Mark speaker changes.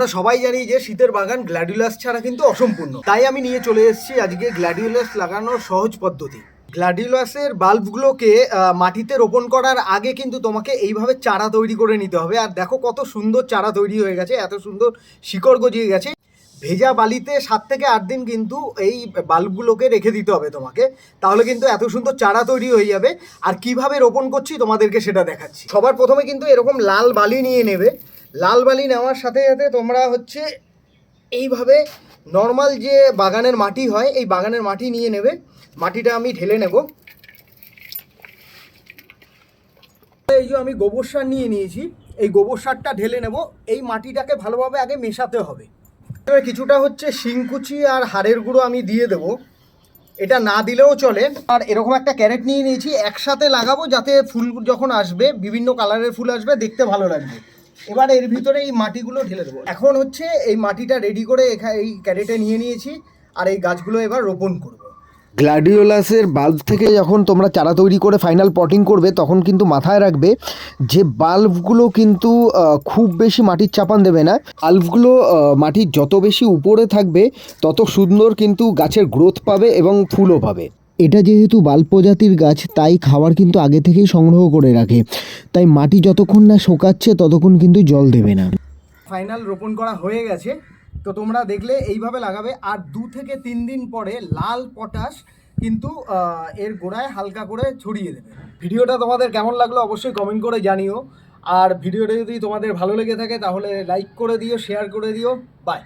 Speaker 1: আমরা সবাই জানি যে শীতের বাগান গ্ল্যাডিউলাস ছাড়া কিন্তু অসম্পূর্ণ। তাই আমি নিয়ে চলে এসেছি আজকে গ্ল্যাডিউলাস লাগানোর সহজ পদ্ধতি। গ্ল্যাডিউলাসের বাল্বগুলোকে মাটিতে রোপণ করার আগে কিন্তু তোমাকে এইভাবে চারা তৈরি করে নিতে হবে। আর দেখো কত সুন্দর চারা তৈরি হয়ে গেছে, এত সুন্দর শিকড় গজিয়ে গেছে। ভেজা বালিতে সাত থেকে আট দিন কিন্তু এই বাল্বগুলোকে রেখে দিতে হবে তোমাকে। তাহলে কিন্তু এত সুন্দর চারা তৈরি হয়ে যাবে। আর কীভাবে রোপণ করছি তোমাদেরকে সেটা দেখাচ্ছি। সবার প্রথমে কিন্তু এরকম লাল বালি নিয়ে নেবে। লাল বালি নেওয়ার সাথে সাথে তোমরা হচ্ছে এইভাবে নর্মাল যে বাগানের মাটি হয়, এই বাগানের মাটি নিয়ে নেবে। মাটিটা আমি ঢেলে নেব। এই যে আমি গোবর সার নিয়ে নিয়েছি, এই গোবর সারটা ঢেলে নেব। এই মাটিটাকে ভালোভাবে আগে মেশাতে হবে। কিছুটা হচ্ছে শিংকুচি আর হাড়ের গুঁড়ো আমি দিয়ে দেবো। এটা না দিলেও চলে। আর এরকম একটা ক্যারেট নিয়ে নিয়েছি, একসাথে লাগাবো যাতে ফুল যখন আসবে, বিভিন্ন কালারের ফুল আসবে, দেখতে ভালো লাগবে। এবার এর ভিতরে এই মাটিগুলো ঢেলে দেবো। এখন হচ্ছে এই মাটিটা রেডি করে এখানে এই ক্যারেটে নিয়ে নিয়েছি আর এই গাছগুলো এবার রোপণ করব।
Speaker 2: গ্ল্যাডিওলাসের বাল্ব থেকে যখন তোমরা চারা তৈরি করে ফাইনাল পটিং করবে, তখন কিন্তু মাথায় রাখবে যে বাল্বগুলো কিন্তু খুব বেশি মাটির চাপান দেবে না। বাল্বগুলো মাটির যত বেশি উপরে থাকবে, তত সুন্দর কিন্তু গাছের গ্রোথ পাবে এবং ফুলও পাবে। এটা যেহেতু বাল প্রজাতির গাছ, তাই খাবার কিন্তু আগে থেকেই সংগ্রহ করে রাখে। তাই মাটি যতক্ষণ না শোকাচ্ছে, ততক্ষণ কিন্তু জল দেবে না।
Speaker 1: ফাইনাল রোপণ করা হয়ে গেছে। তো তোমরা দেখলে এইভাবে লাগাবে, আর দু থেকে তিন দিন পরে লাল পটাশ কিন্তু এর গোড়ায় হালকা করে ছড়িয়ে দেবে। ভিডিওটা তোমাদের কেমন লাগল অবশ্যই কমেন্ট করে জানিও। আর ভিডিওটা যদি তোমাদের ভালো লেগে থাকে, তাহলে লাইক করে দিও শেয়ার করে দিও। বাই